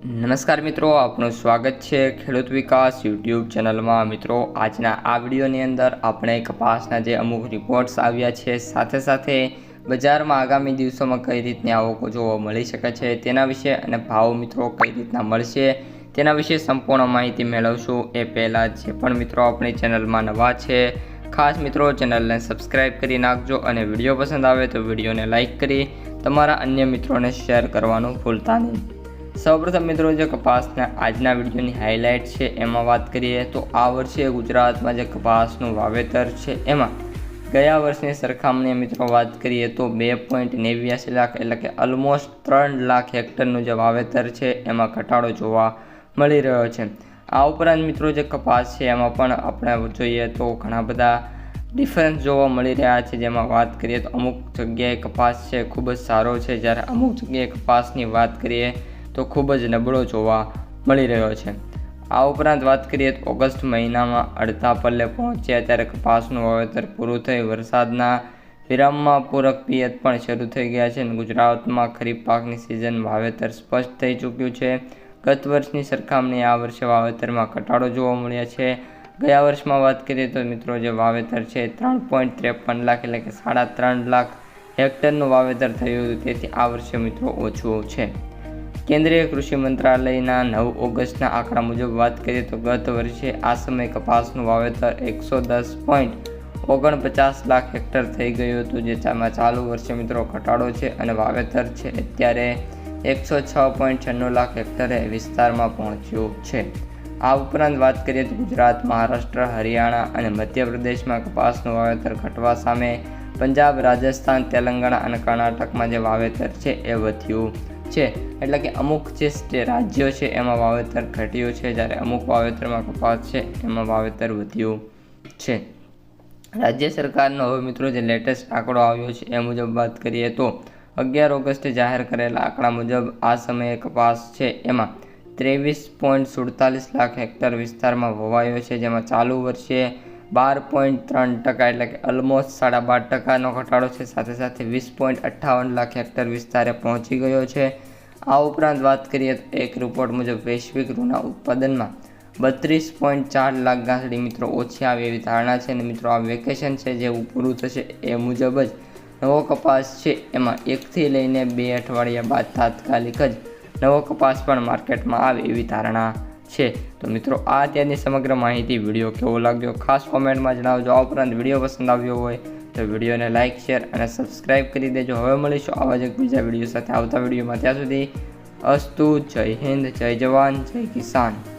નમસ્કાર મિત્રો, આપનું સ્વાગત છે ખેડૂત વિકાસ યુટ્યુબ ચેનલમાં. મિત્રો, આજના આ વિડીયોની અંદર આપણે કપાસના જે અમુક રિપોર્ટ્સ આવ્યા છે, સાથે સાથે બજારમાં આગામી દિવસોમાં કઈ રીતની આવકો જોવા મળી શકે છે તેના વિશે અને ભાવ મિત્રો કઈ રીતના મળશે તેના વિશે સંપૂર્ણ માહિતી મેળવશું. એ પહેલાં જે પણ મિત્રો આપણી ચેનલમાં નવા છે, ખાસ મિત્રો ચેનલને સબસ્ક્રાઈબ કરી નાખજો અને વીડિયો પસંદ આવે તો વિડીયોને લાઇક કરી તમારા અન્ય મિત્રોને શેર કરવાનું ભૂલતા નહીં. સૌપ્રથમ મિત્રો, જે કપાસના આજના વિડીયોની હાઇલાઇટ છે, એમાં વાત કરીએ તો આ વર્ષે ગુજરાતમાં જે કપાસનું વાવેતર છે, એમાં ગયા વર્ષની સરખામણીએ મિત્રો વાત કરીએ તો બે પોઈન્ટ નેવ્યાસી લાખ એટલે કે ઓલમોસ્ટ ત્રણ લાખ હેક્ટરનું જે વાવેતર છે, એમાં ઘટાડો જોવા મળી રહ્યો છે. આ ઉપરાંત મિત્રો, જે કપાસ છે, એમાં પણ આપણે જોઈએ તો ઘણા બધા ડિફરન્સ જોવા મળી રહ્યા છે. જેમાં વાત કરીએ તો અમુક જગ્યાએ કપાસ છે, ખૂબ જ સારો છે. જ્યારે અમુક જગ્યાએ કપાસની વાત કરીએ તો ખૂબ જ નબળો જોવા મળી રહ્યો છે. આ ઉપરાંત વાત કરીએ તો ઓગસ્ટ મહિનામાં અડધા પલ્લે પહોંચ્યા ત્યારે કપાસનું વાવેતર પૂરું થઈ વરસાદના વિરામમાં પૂરક પિયત પણ શરૂ થઈ ગયા છે અને ગુજરાતમાં ખરીફ પાકની સિઝન વાવેતર સ્પષ્ટ થઈ ચૂક્યું છે. ગત વર્ષની સરખામણીએ આ વર્ષે વાવેતરમાં ઘટાડો જોવા મળ્યા છે. ગયા વર્ષમાં વાત કરીએ તો મિત્રો જે વાવેતર છે ત્રણ પોઈન્ટ ત્રેપન લાખ એટલે કે સાડા ત્રણ લાખ હેક્ટરનું વાવેતર થયું હતું તેથી આ વર્ષે મિત્રો ઓછું છે. કેન્દ્રીય કૃષિ મંત્રાલયના નવ ઓગસ્ટના આંકડા મુજબ વાત કરીએ તો ગત વર્ષે આ સમયે કપાસનું વાવેતર એકસો દસ પોઈન્ટ ઓગણપચાસ લાખ હેક્ટર થઈ ગયું હતું, જે ચાલુ વર્ષે મિત્રો ઘટાડો છે અને વાવેતર છે અત્યારે એકસો છ પોઈન્ટ છન્નું લાખ હેક્ટરે વિસ્તારમાં પહોંચ્યું છે. આ ઉપરાંત વાત કરીએ તો ગુજરાત, મહારાષ્ટ્ર, હરિયાણા અને મધ્યપ્રદેશમાં કપાસનું વાવેતર ઘટવા સામે પંજાબ, રાજસ્થાન, તેલંગાણા અને કર્ણાટકમાં જે વાવેતર છે એ વધ્યું. છે. એટલે કે અમુક જે રાજ્યો છે, એમાં વાવેતર ઘટ્યું છે. જ્યારે અમુક વાવેતરમાં કપાસ છે, એમાં વાવેતર વધ્યું છે. રાજ્ય સરકારનો, હવે મિત્રો જે લેટેસ્ટ આંકડો આવ્યો છે, એ મુજબ વાત કરીએ તો અગિયાર ઓગસ્ટે જાહેર કરેલા આંકડા મુજબ આ સમયે કપાસ છે, એમાં ત્રેવીસ પોઈન્ટ સુડતાલીસ લાખ હેક્ટર વિસ્તારમાં વવાયો છે. જેમાં ચાલુ વર્ષે બાર પોઈન્ટ ત્રણ ટકા એટલે કે ઓલમોસ્ટ સાડા બાર ટકાનો ઘટાડો છે. સાથે સાથે વીસ પોઈન્ટ અઠ્ઠાવન લાખ હેક્ટર વિસ્તારે પહોંચી ગયો છે. આ ઉપરાંત વાત કરીએ તો એક રિપોર્ટ મુજબ વૈશ્વિક રૂના ઉત્પાદનમાં બત્રીસ પોઈન્ટ ચાર લાખ ગાંસડી મિત્રો ઓછી આવે એવી ધારણા છે અને મિત્રો આ વેકેશન છે જે પૂરું થશે એ મુજબ જ નવો કપાસ છે. એમાં એકથી લઈને બે અઠવાડિયા બાદ તાત્કાલિક જ નવો કપાસ પણ માર્કેટમાં આવે એવી ધારણા છે. તો મિત્રો, આ અત્યારની સમગ્ર માહિતી, વીડિયો કેવો લાગ્યો, ખાસ કોમેન્ટમાં જણાવજો. આ ઉપરાંત વીડિયો પસંદ આવ્યો હોય તો વિડીયોને લાઇક શેર અને સબસ્ક્રાઇબ કરી દેજો. હવે મળીશું આવા જ એક બીજા વીડિયો સાથે આવતા વિડીયોમાં. ત્યાં સુધી અસ્તુ, જય હિન્દ, જય જવાન, જય કિસાન.